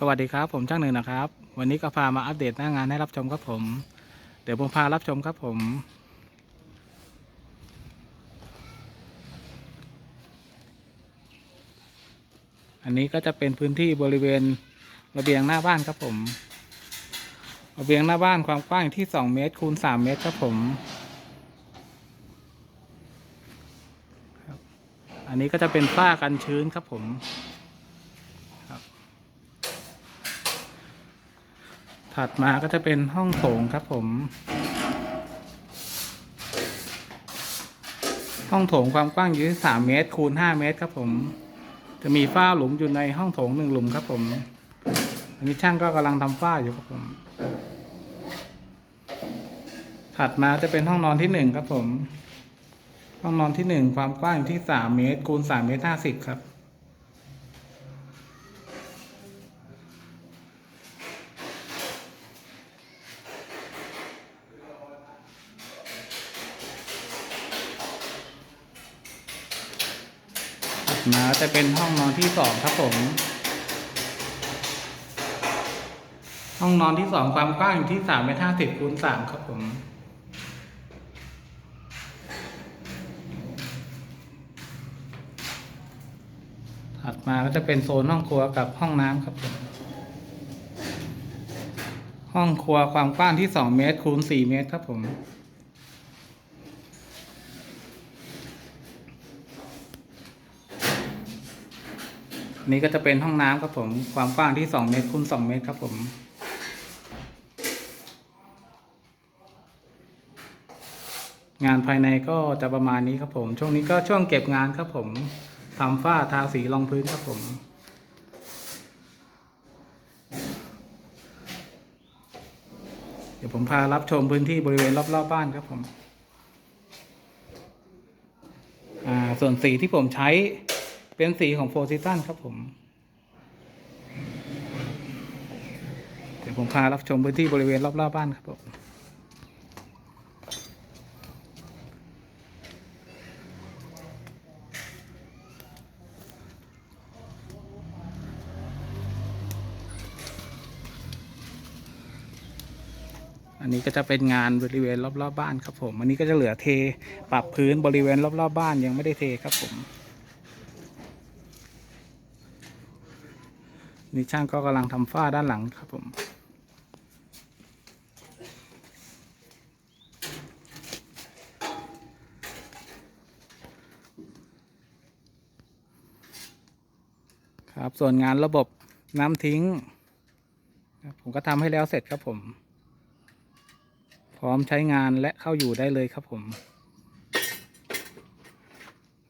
สวัสดีครับผมช่างหนึ่งนะครับ วันนี้ก็พามาอัปเดตหน้างานให้รับชมครับผม เดี๋ยวผมพารับชมครับผม อันนี้ก็จะเป็นพื้นที่บริเวณระเบียงหน้าบ้านครับผมระเบียงหน้าบ้านความกว้างที่สองเมตรคูณสามเมตรครับผมอันนี้ก็จะเป็นฝ้ากันชื้นครับผม ถัดมาก็จะเป็นห้องโถงครับผม ห้องโถงความกว้างอยู่ที่สามเมตรคูณห้าเมตรครับผม จะมีฝ้าหลุมอยู่ในห้องโถงหนึ่งหลุมครับผมอันนี้ช่างก็กำลังทำฝ้าอยู่ครับผม ถัดมาจะเป็นห้องนอนที่หนึ่งครับผม ห้องนอนที่หนึ่งความกว้างอยู่ที่สามเมตรคูณสามเมตรห้าสิบครับ ถัดมาจะเป็นห้องนอนที่สองครับผม ห้องนอนที่สองความกว้างอยู่ที่สามเมตรห้าสิบคูณสามครับผมถัดมาก็จะเป็นโซนห้องครัวกับห้องน้ำครับผมห้องครัวความกว้างที่สองเมตรคูณสี่เมตรครับผม นี้ก็จะเป็นห้องน้ำครับผม ความกว้างที่สองเมตรคูณสองเมตรครับผม งานภายในก็จะประมาณนี้ครับผม ช่วงนี้ก็ช่วงเก็บงานครับผมทำฝ้าทาสีรองพื้นครับผมเดี๋ยวผมพารับชมพื้นที่บริเวณรอบๆบบ้านครับผม อ่า ส่วนสีที่ผมใช้ เป็นสีของโฟร์ซิตันครับผม เดี๋ยวผมพารับชมพื้นที่บริเวณรอบๆบบ้านครับผมอันนี้ก็จะเป็นงานบริเวณรอบๆบบ้านครับผม อันนี้ก็จะเหลือเทปรับพื้นบริเวณรอบๆบบ้านยังไม่ได้เทครับผม นี่ช่างก็กำลังทำฝ้าด้านหลังครับผมครับส่วนงานระบบน้ำทิ้ง ผมก็ทำให้แล้วเสร็จครับผม พร้อมใช้งานและเข้าอยู่ได้เลยครับผม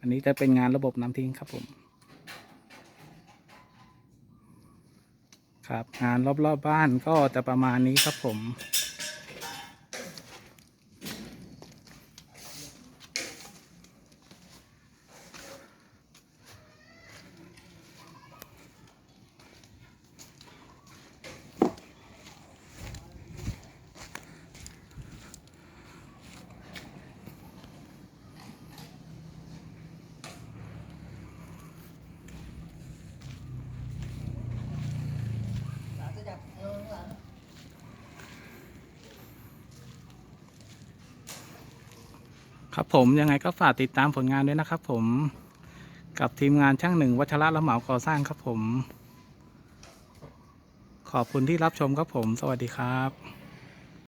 อันนี้จะเป็นงานระบบน้ำทิ้งครับผม ครับ งานรอบๆบบ้านก็จะประมาณนี้ครับผม ครับผมยังไงก็ฝากติดตามผลงานด้วยนะครับผมกับทีมงานช่างหนึ่งวัชระละเหมาก่อสร้างครับผม ขอบคุณที่รับชมครับผม สวัสดีครับ